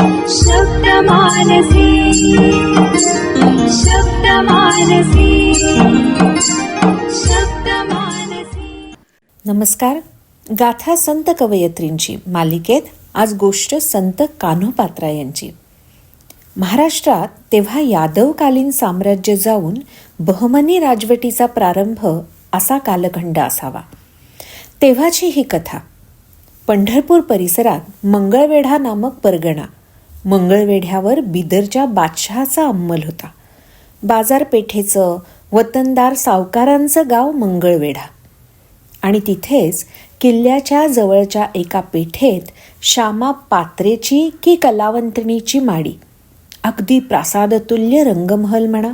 शब्दमानसे शब्द मानसी नमस्कार. गाथा संत कवयत्रींची मालिकेत आज गोष्ट संत कान्होपात्रा यांची. महाराष्ट्रात तेव्हा यादवकालीन साम्राज्य जाऊन बहमनी राजवटीचा प्रारंभ असा कालखंड असावा. तेव्हाची ही कथा. पंढरपूर परिसरात मंगळवेढा नामक परगणा मंगळवेढ्यावर बिदरच्या बादशहाचा अंमल होता. बाजारपेठेचं वतनदार सावकारांचं गाव मंगळवेढा. आणि तिथेच किल्ल्याच्या जवळच्या एका पेठेत श्यामा पात्रेची की कलावंतणीची माडी अगदी प्रासादतुल्य रंगमहल म्हणा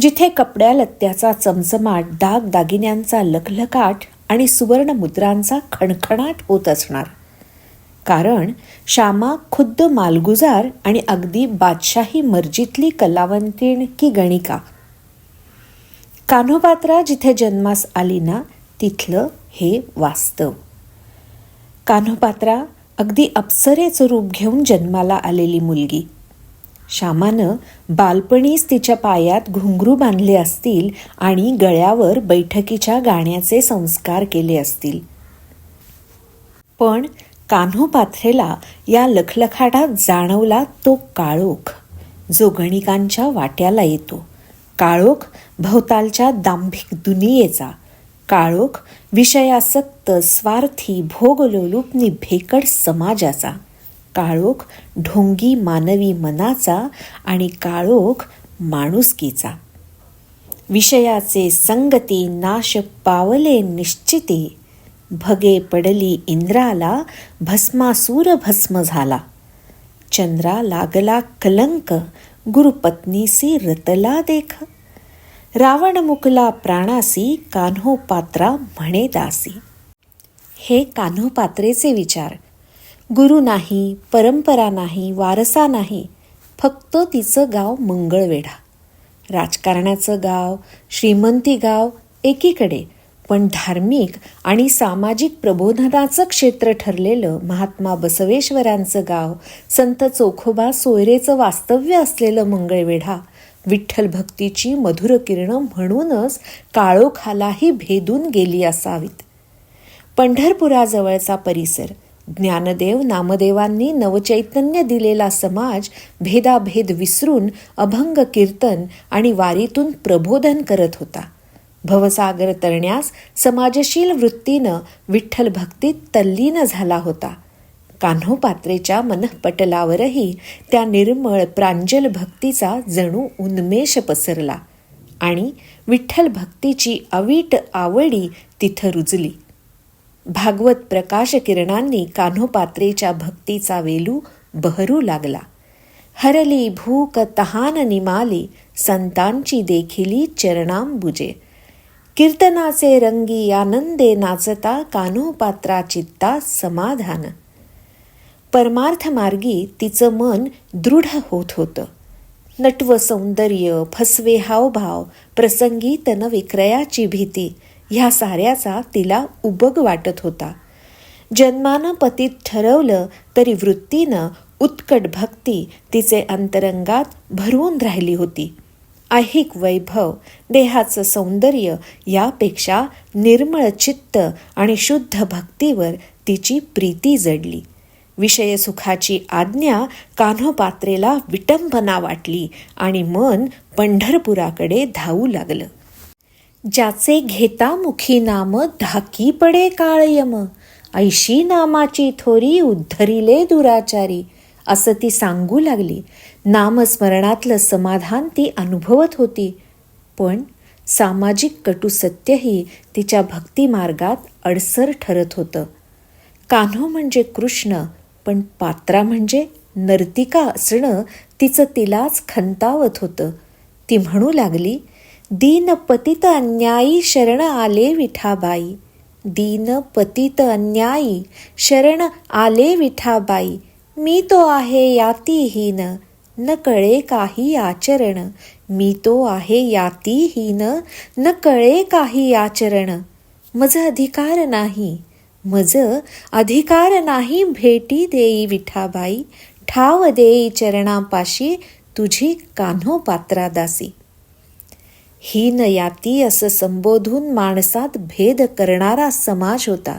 जिथे कपड्या लत्त्याचा चमचमाट दाग दागिन्यांचा लखलखाट आणि सुवर्ण मुद्रांचा खणखणाट होत असणार. कारण श्यामा खुद्द मालगुजार आणि अगदी बादशाही मर्जीतली कलावंतीण की गणिका. कान्होपात्रा जिथे जन्मास आली ना तिथलं हे वास्तव. कान्होपात्रा अगदी अप्सरेचं रूप घेऊन जन्माला आलेली मुलगी. श्यामानं बालपणीच तिच्या पायात घुंगरू बांधले असतील आणि गळ्यावर बैठकीच्या गाण्याचे संस्कार केले असतील. पण कान्होपात्रेला या लखलखाटात जाणवला तो काळोख जो गणिकांच्या वाट्याला येतो. काळोख भोवतालच्या दांभिक दुनियेचा. काळोख विषयासक्त स्वार्थी भोगलोलुपनी भेकड समाजाचा. काळोख ढोंगी मानवी मनाचा आणि काळोख माणुसकीचा. विषयाचे संगती नाश पावले निश्चिती. भगे पडली इंद्राला भस्मासूर भस्म झाला. चंद्रा लागला कलंक गुरुपत्नीसी रतला देख. रावण मुकला प्राणासी कान्हो पात्रा म्हणे दासी. हे कान्हो पात्रेचे विचार. गुरु नाही परंपरा नाही वारसा नाही फक्त तिचं गाव मंगळवेढा. राजकारणाचं गाव श्रीमंती गाव एकीकडे पण धार्मिक आणि सामाजिक प्रबोधनाचं क्षेत्र ठरलेलं महात्मा बसवेश्वरांचं गाव संत चोखोबा सोयरेचं वास्तव्य असलेलं मंगळवेढा विठ्ठल भक्तीची मधुर किरणं म्हणूनच काळोखालाही भेदून गेली असावीत. पंढरपुराजवळचा परिसर ज्ञानदेव नामदेवांनी नवचैतन्य दिलेला समाज भेदाभेद विसरून अभंग कीर्तन आणि वारीतून प्रबोधन करत होता. भवसागर तरण्यास समाजशील वृत्तीनं विठ्ठल भक्तीत तल्लीन झाला होता. कान्होपात्रेच्या मनःपटलावरही त्या निर्मळ प्रांजल भक्तीचा जणू उन्मेष पसरला आणि विठ्ठल भक्तीची अवीट आवडी तिथं रुजली. भागवत प्रकाश किरणांनी कान्होपात्रेच्या भक्तीचा वेलू बहरू लागला. हरली भूक तहान निमाली संतांची देखिली चरणांबुजे. कीर्तनाचे रंगी आनंदे नाचता कान्होपात्रा चित्ता समाधान. परमार्थ मार्गी तिचं मन दृढ होत होतं. नटव सौंदर्य फसवे हावभाव प्रसंगी तन विक्रयाची भीती ह्या साऱ्याचा तिला उबग वाटत होता. जन्मानं पतीत ठरवलं तरी वृत्तीनं उत्कट भक्ती तिचे अंतरंगात भरवून राहिली होती. ऐहिक वैभव देहाचं सौंदर्य यापेक्षा निर्मळ चित्त आणि शुद्ध भक्तीवर तिची प्रीती जडली. विषयसुखाची आज्ञा कान्होपात्रेला विटंबना वाटली आणि मन पंढरपुराकडे धावू लागलं. ज्याचे घेता मुखी नाम धाकी पडे काळयम ऐशी नामाची थोरी उद्धरिले दुराचारी असं ती सांगू लागली. नामस्मरणातलं समाधान ती अनुभवत होती. पण सामाजिक कटू सत्यही तिच्या भक्तिमार्गात अडसर ठरत होतं. कान्हो म्हणजे कृष्ण पण पात्रा म्हणजे नर्तिका असणं तिचं तिलाच खंतावत होतं. ती म्हणू लागली दीन पतित अन्यायी शरण आले विठाबाई. दीन पतित अन्यायी शरण आले विठाबाई. मी तो आहे यातीहीन. न कळे काही आचरण. मी तो आहे याती हीन. न कळे काही आचरण. मज अधिकार नाही. मज अधिकार नाही भेटी देई विठाबाई. ठाव देई चरणापाशी तुझी कान्हो पात्रा दासी. हीन याती असं संबोधून माणसात भेद करणारा समाज होता.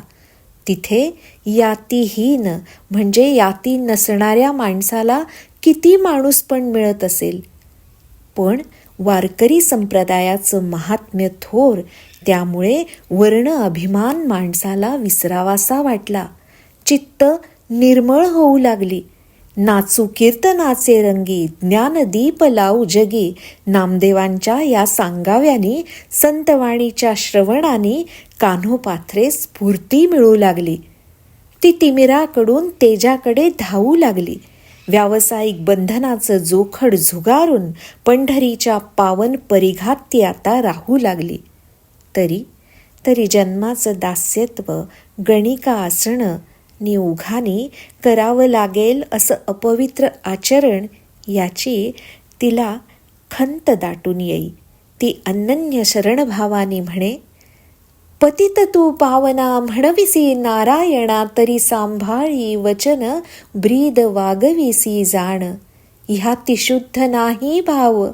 तिथे यातीहीन म्हणजे याती नसणाऱ्या माणसाला किती माणूस पण मिळत असेल. पण वारकरी संप्रदायाचं महात्म्य थोर त्यामुळे वर्ण अभिमान माणसाला विसरावासा वाटला. चित्त निर्मळ होऊ लागली. नाचू कीर्तनाचे रंगी ज्ञानदीप लावू जगी नामदेवांच्या या सांगाव्याने संतवाणीच्या श्रवणाने कान्होपात्रे स्फूर्ती मिळू लागली. ती तिमिराकडून तेजाकडे धावू लागली. व्यावसायिक बंधनाचं जोखड झुगारून पंढरीच्या पावन परिघात ती आता राहू लागली. तरी तरी जन्माचं दास्यत्व गणिका असणं नि उघानी करावं लागेल असं अपवित्र आचरण याची तिला खंत दाटून येई. ती अनन्य शरणभावानी म्हणे पतित तू पावना म्हणविसी नारायणा तरी सांभाळी वचन ब्रीद वागविसी जाण. ह्याती शुद्ध नाही भाव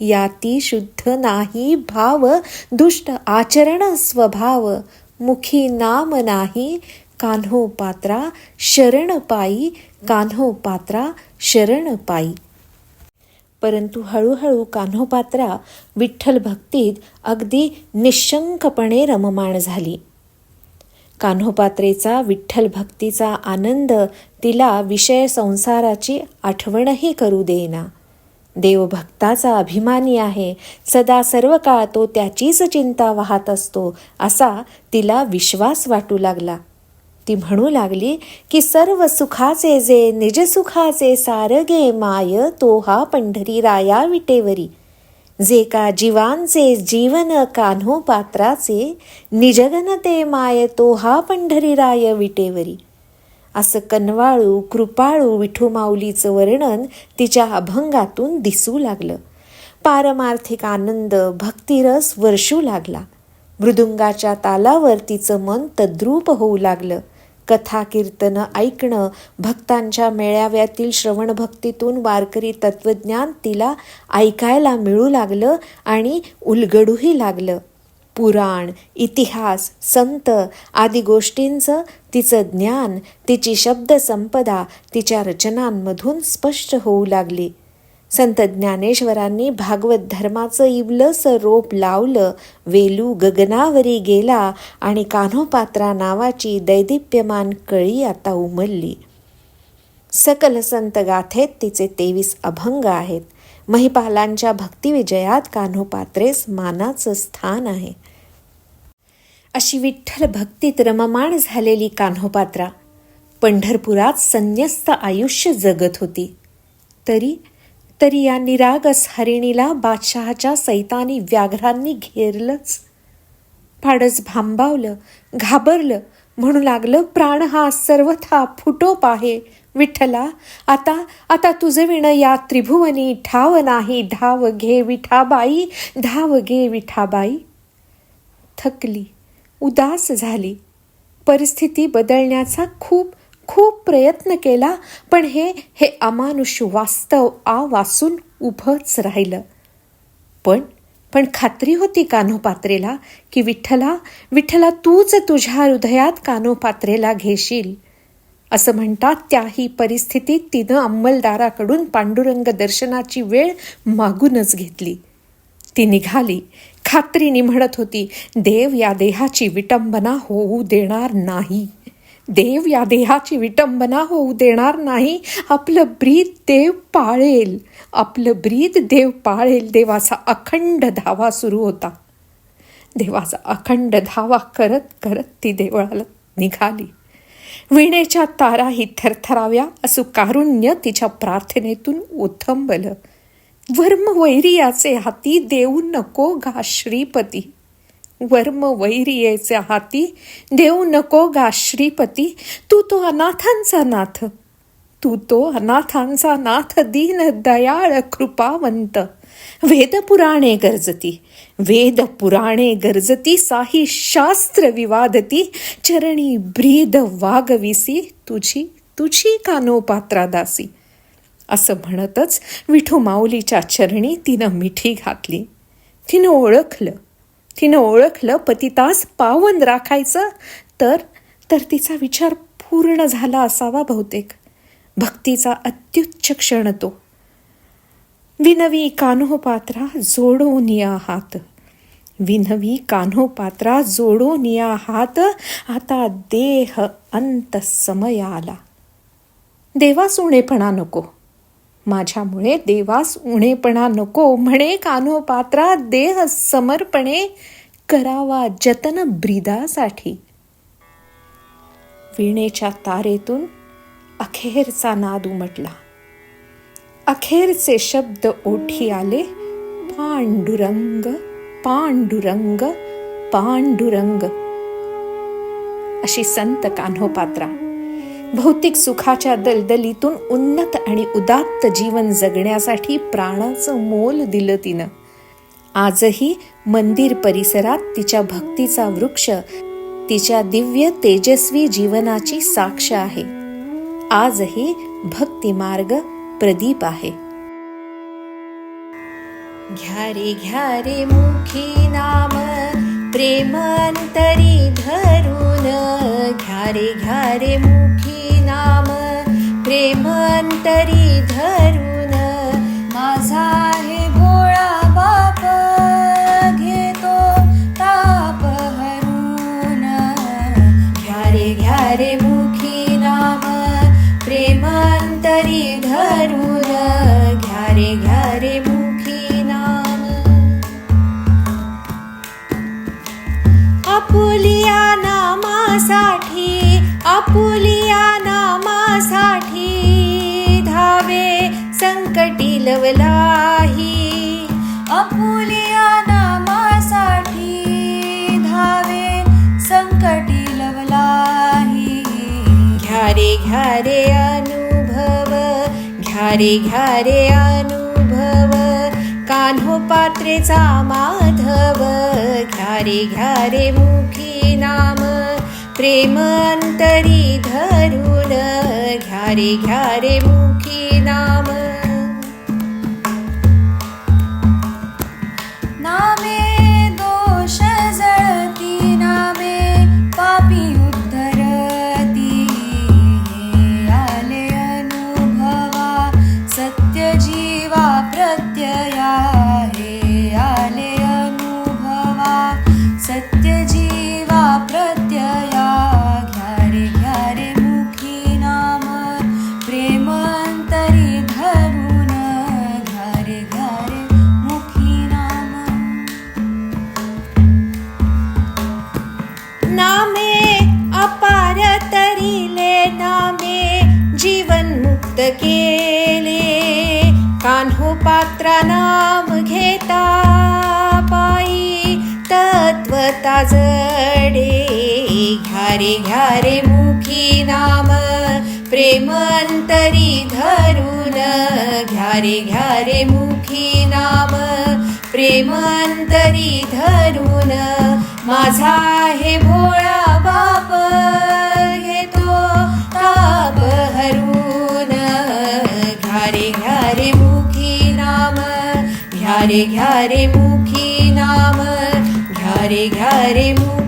याती शुद्ध नाही भाव दुष्ट आचरण स्वभाव. मुखी नाम नाही कान्हो पात्रा शरण पायी कान्हो पात्रा शरण पायी परंतु हळूहळू कान्होपात्रा विठ्ठल भक्तीत अगदी निशंकपणे रममाण झाली. कान्होपात्रेचा विठ्ठल भक्तीचा आनंद तिला विषय संसाराची आठवणही करू देईना. देवभक्ताचा अभिमानी आहे सदा सर्व काळ तो त्याचीच चिंता वाहत असतो असा तिला विश्वास वाटू लागला. ती म्हणू लागली की सर्व सुखाचे जे निजसुखाचे सारगे माय तो हा पंढरी राया विटेवरी. जे का जीवांचे जीवन कान्हो पात्राचे निजगन ते माय तो हा पंढरी राय विटेवरी. असं कनवाळू कृपाळू विठुमाऊलीचं वर्णन तिच्या अभंगातून दिसू लागलं. पारमार्थिक आनंद भक्तिरस वर्षू लागला. मृदुंगाच्या तालावर तिचं मन तद्रूप होऊ लागलं. कथा कीर्तन ऐकणं भक्तांच्या मेळाव्यातील श्रवण भक्तीतून वारकरी तत्वज्ञान तिला ऐकायला मिळू लागलं आणि उलगडूही लागलं. पुराण इतिहास संत आदी गोष्टींचं तिचं ज्ञान तिची शब्दसंपदा तिच्या रचनांमधून स्पष्ट होऊ लागली. संत ज्ञानेश्वरांनी भागवत धर्माचं इवलस रोप लावलं वेलू गगनावरी गेला आणि कान्होपात्रा नावाची दैदिप्यमान कळी आता उमलली. सकल संत गाथेत तिचे तेवीस अभंग आहेत. महिपालांच्या भक्तिविजयात कान्होपात्रेस मानाचं स्थान आहे. अशी विठ्ठल भक्तीत रममाण झालेली कान्होपात्रा. पंढरपुरात संन्यस्त आयुष्य जगत होती. तरी तरी या निरागस हरिणीला बादशहाच्या सैतानी व्याघ्रांनी घेरलंच. फाडच भांबावलं घाबरलं म्हणू लागलं प्राण हा सर्वथा फुटोप आहे. विठ्ठला आता आता तुझे विण या त्रिभुवनी. ठाव नाही धाव घे विठाबाई धाव घे विठाबाई. थकली उदास झाली. परिस्थिती बदलण्याचा खूप खूप प्रयत्न केला पण हे हे अमानुष वास्तव आ वासून उभंच राहिलं. पण पण खात्री होती कान्होपात्रेला की विठ्ठला विठ्ठला तूच तुझ्या हृदयात कान्होपात्रेला घेशील. असं म्हणतात त्याही परिस्थितीत तिनं अंमलदाराकडून पांडुरंग दर्शनाची वेळ मागूनच घेतली. ती निघाली. खात्रीने म्हणत होती देव या देहाची विटंबना होऊ देणार नाही. देव या देहाची विटंबना होऊ देणार नाही. आपलं ब्रीद देव पाळेल. आपलं ब्रीद देव पाळेल. देवाचा अखंड धावा सुरू होता. देवाचा अखंड धावा करत करत ती देवळाला निघाली. विणेच्या ताराही थरथराव्या. असं कारुण्य तिच्या प्रार्थनेतून ओथंबलं वर्म वैरियाचे हाती देऊ नको घा श्रीपती. वर्म वैरियेच्या हाती देऊ नको गा श्रीपती तू तो अनाथांचा नाथ. तू तो अनाथांचा नाथ दीन दयाळ कृपावंत. वेद पुराणे गरजती वेद पुराणे गरजती साही शास्त्र विवादती चरणी ब्रीद वागविसी तुझी तुझी कानो दासी असं म्हणतच विठू माऊलीच्या चरणी तिनं मिठी घातली. तिनं ओळखलं. तिनं ओळखलं पतितास पावन राखायचं तर तर तिचा विचार पूर्ण झाला असावा बहुतेक. भक्तीचा अत्युच्च क्षण तो. विनवी कान्होपात्रा जोडो निया हात. विनवी कान्होपात्रा जोडो निया हात. आता देह अंत समय आला देवा सोनेपणा नको. माझ्यामुळे देवास उणेपणा नको म्हणे कान्होपात्रा देह समर्पणे करावा जतन ब्रिदासाठी. विणेच्या तारेतून अखेरचा नाद उमटला. अखेरचे शब्द ओठी आले पांडुरंग पांडुरंग पांडुरंग. अशी संत कान्होपात्रा. भौतिक सुखाच्या दलदलीतून उन्नत आणि उदात्त जीवन जगण्यासाठी प्राणाचं मोल दिलं तिनं. आजही मंदिर परिसरात तिच्या भक्तीचा वृक्ष तिच्या दिव्य तेजस्वी जीवनाची साक्ष आहे. आजही भक्तिमार्ग प्रदीप आहे. घ्या रे घ्या रे मुखी नाम प्रेमांतरी धरून. घ्या रे घ्या रे मुखी प्रेमांतरी धरून माझा आहे भोळा बाप घेतो ताप हरून. घ्या रे घ्या रे मुखी नाम प्रेमांतरी धरून. घ्या रे घ्या रे मुखी नाम. आपुलिया नामासाठी आपुलिया संकटी लवलाही नामासाठी धावे संकटी लवलाही. घ्यारे घ्यारे रे अनुभव घ्यारे घ्यारे अनुभव. कान्हो पात्रेचा माधव घ्यारे घ्यारे मुखी नाम. प्रेम अंतरी धरून घ्यारे घ्यारे मुखी नाम घेता पायी तत्वता जडे घ्यारे घ्यारे घ्या रे मुखी नाम प्रेमंतरी धरून घ्या रे घ्या रे मुखी नाम प्रेमंतरी धरून माझा हे भोळा घ्या रे घ्या रे मुखी नाम घ्या रे घ्या रे मुखी